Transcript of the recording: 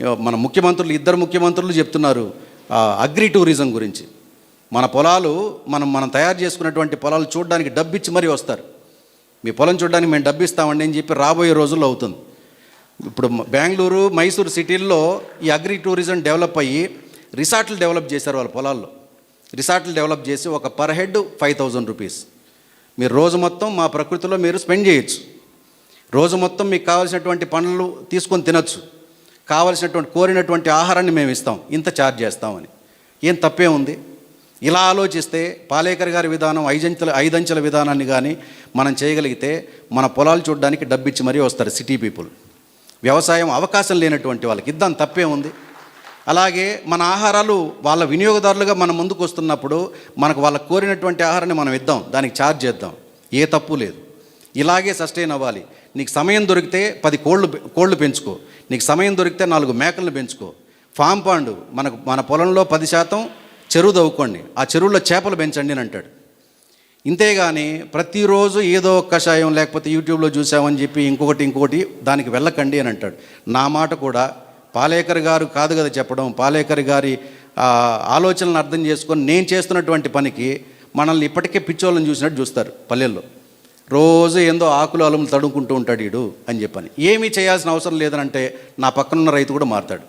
మన ముఖ్యమంత్రులు ఇద్దరు ముఖ్యమంత్రులు చెప్తున్నారు అగ్రి టూరిజం గురించి. మన పొలాలు మనం మనం తయారు చేసుకున్నటువంటి పొలాలు చూడడానికి డబ్బిచ్చి మరీ వస్తారు. మీ పొలం చూడడానికి మేము డబ్బు ఇస్తామండి అని చెప్పి రాబోయే రోజుల్లో అవుతుంది. ఇప్పుడు బెంగళూరు మైసూరు సిటీల్లో ఈ అగ్రి టూరిజం డెవలప్ అయ్యి రిసార్ట్లు డెవలప్ చేశారు వాళ్ళ పొలాల్లో. రిసార్ట్లు డెవలప్ చేసి ఒక per head five thousand rupees. మీరు రోజు మొత్తం మా ప్రకృతిలో మీరు స్పెండ్ చేయొచ్చు. రోజు మొత్తం మీకు కావాల్సినటువంటి పనులు తీసుకొని తినొచ్చు. కావలసినటువంటి కోరినటువంటి ఆహారాన్ని మేము ఇస్తాం. ఇంత ఛార్జ్ చేస్తామని. ఏం తప్పే ఉంది? ఇలా ఆలోచిస్తే పాలేకర్ గారి విధానం ఐదంచెల ఐదంచెల విధానాన్ని కానీ మనం చేయగలిగితే మన పొలాలు చూడడానికి డబ్బిచ్చి మరీ వస్తారు సిటీ పీపుల్. వ్యవసాయం అవకాశం లేనటువంటి వాళ్ళకి. ఇద్దాం తప్పే ఉంది. అలాగే మన ఆహారాలు వాళ్ళ వినియోగదారులుగా మన ముందుకు వస్తున్నప్పుడు మనకు వాళ్ళకు కోరినటువంటి ఆహారాన్ని మనం ఇద్దాం. దానికి ఛార్జ్ చేద్దాం. ఏ తప్పు లేదు. ఇలాగే సస్టైన్ అవ్వాలి. నీకు సమయం దొరికితే పది కోళ్ళు కోళ్ళు పెంచుకో. నీకు సమయం దొరికితే నాలుగు మేకలను పెంచుకో. ఫామ్ పాండు మనకు మన పొలంలో పది శాతం చెరువు తవ్వుకోండి. ఆ చెరువులో చేపలు పెంచండి అని అంటాడు. ఇంతేగాని ప్రతిరోజు ఏదో ఒక కషాయం లేకపోతే యూట్యూబ్లో చూసామని చెప్పి ఇంకొకటి ఇంకొకటి దానికి వెళ్ళకండి అని అంటాడు. నా మాట కూడా పాలేకర్ గారు కాదు కదా చెప్పడం. పాలేకర్ గారి ఆలోచనలను అర్థం చేసుకొని నేను చేస్తున్నటువంటి పనికి మనల్ని ఇప్పటికే పిచ్చోళ్ళని చూసినట్టు చూస్తారు పల్లెల్లో. రోజు ఏందో ఆకులు అలములు తడుముకుంటూ ఉంటాడు వీడు అని చెప్పని. ఏమీ చేయాల్సిన అవసరం లేదనంటే నా పక్కనున్న రైతు కూడా మారుతాడు.